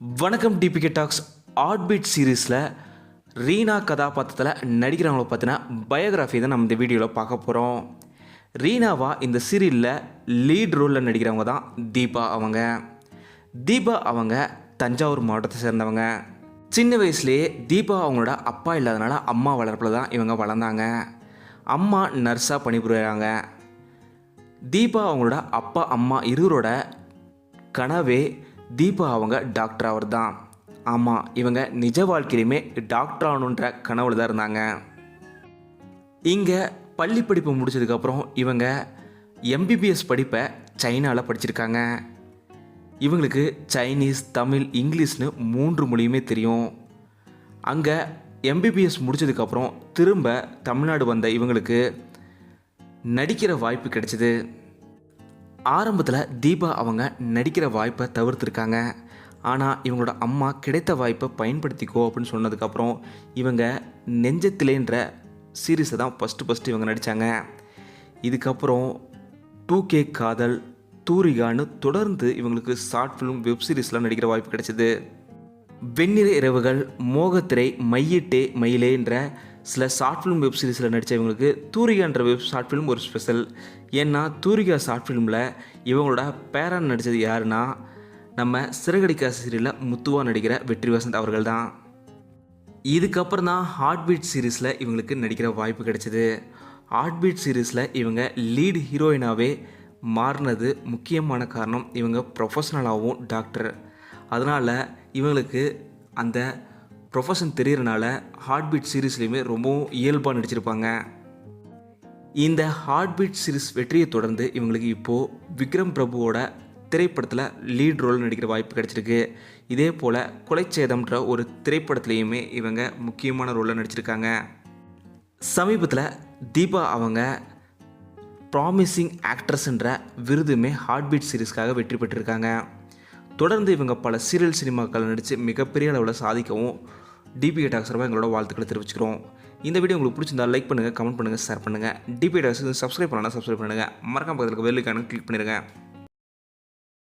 வணக்கம் DPK tax ஆட்பீட் சீரீஸில் ரீனா கதாபாத்திரத்தில் நடிக்கிறவங்கள பற்றின பயோகிராஃபி தான் நம்ம இந்த வீடியோவில் பார்க்க போகிறோம் ரீனாவா இந்த சீரியலில் லீட் ரோலில் நடிக்கிறவங்க தான் தீபா அவங்க. தீபா அவங்க தஞ்சாவூர் மாவட்டத்தை சேர்ந்தவங்க. சின்ன வயசுலேயே தீபா அவங்களோட அப்பா இல்லாதனால அம்மா வளர்ப்பில் தான் இவங்க வளர்ந்தாங்க. அம்மா நர்ஸாக பணிபுரிகிறாங்க தீபா அவங்களோட அப்பா அம்மா இருவரோட கனவே தீபா அவங்க டாக்டர் அவர் தான் ஆமாம் இவங்க நிஜ வாழ்க்கையிலுமே டாக்டர் ஆகணுன்ற கனவுல தான் இருந்தாங்க. இங்கே பள்ளி படிப்பு முடிச்சதுக்கப்புறம் இவங்க எம்பிபிஎஸ் படிப்பை சைனாவில் படிச்சிருக்காங்க. இவங்களுக்கு சைனீஸ் தமிழ் இங்கிலீஷ்னு மூன்று மொழியுமே தெரியும். அங்கே எம்பிபிஎஸ் முடிச்சதுக்கப்புறம் திரும்ப தமிழ்நாடு வந்த இவங்களுக்கு நடிக்கிற வாய்ப்பு கிடைச்சிது. ஆரம்பத்தில் தீபா அவங்க நடிக்கிற வாய்ப்பை தவிர்த்துருக்காங்க. ஆனால் இவங்களோட அம்மா கிடைத்த வாய்ப்பை பயன்படுத்திக்கோ அப்படின்னு சொன்னதுக்கப்புறம் இவங்க நெஞ்சத்திலேன்ற சீரீஸை தான் ஃபஸ்ட்டு ஃபஸ்ட்டு இவங்க நடித்தாங்க இதுக்கப்புறம் டூ கே காதல் தூரிகான்னு தொடர்ந்து இவங்களுக்கு ஷார்ட் ஃபிலிம் வெப் சீரிஸ்லாம் நடிக்கிற வாய்ப்பு கிடைச்சிது. வெண்ணிற இரவுகள் மோகத்திரை மையிட்டே மயிலேன்ற சில ஷார்ட் ஃபிலிம் வெப் சீரிஸில் நடித்த இவங்களுக்கு தூரிகான்ற வெப் ஷார்ட் ஃபிலிம் ஒரு ஸ்பெஷல் ஏன்னா தூரிகா ஷார்ட் ஃபிலிமில் இவங்களோட பேரன் நடித்தது யாருன்னா நம்ம சிறகடிக்கா சீரியலில் முத்துவா நடிக்கிற வெற்றி வசந்த் அவர்கள் தான் இதுக்கப்புறம் தான் ஹார்ட் பீட் சீரீஸில் இவங்களுக்கு நடிக்கிற வாய்ப்பு கிடைச்சிது. ஹார்ட் பீட் சீரீஸில் இவங்க லீட் ஹீரோயினாகவே மாறினது முக்கியமான காரணம் இவங்க ப்ரொஃபஷ்னலாகவும் டாக்டர் அதனால் இவங்களுக்கு அந்த ப்ரொஃபஷன் தெரியறனால ஹார்ட் பீட் சீரீஸ்லேயுமே ரொம்பவும் இயல்பாக நடிச்சிருப்பாங்க. இந்த ஹார்ட் பீட் சீரிஸ் வெற்றியை தொடர்ந்து இவங்களுக்கு இப்போது விக்ரம் பிரபுவோட திரைப்படத்தில் லீட் ரோல் நடிக்கிற வாய்ப்பு கிடச்சிருக்கு. இதே போல் கொலைச்சேதம்ன்ற ஒரு திரைப்படத்துலேயுமே இவங்க முக்கியமான ரோலில் நடிச்சிருக்காங்க. சமீபத்தில் தீபா அவங்க ப்ராமிசிங் ஆக்ட்ரஸ்ன்ற விருதுமே ஹார்ட் பீட் சீரிஸ்க்காக வெற்றி பெற்றிருக்காங்க. தொடர்ந்து இவங்க பல சீரியல் சினிமாக்கள் நடித்து மிகப்பெரிய அளவில் சாதிக்கவும் டிபிஏ டாக்ஸ் சார்பாக எங்களோட வாழ்த்துக்களை தெரிவிச்சுக்கிறோம். இந்த வீடியோ உங்களுக்கு பிடிச்சிருந்தா லைக் பண்ணுங்கள் கமெண்ட் பண்ணுங்கள் ஷேர் பண்ணுங்கள் டிபிஏ டாக்ஸ் சப்ஸ்கிரைப் பண்ணலாம் சப்ஸ்கிரைப் பண்ணுங்கள் மறக்காம பக்கத்தில் வெள்ளிக்கான கிளிக் பண்ணிடுங்க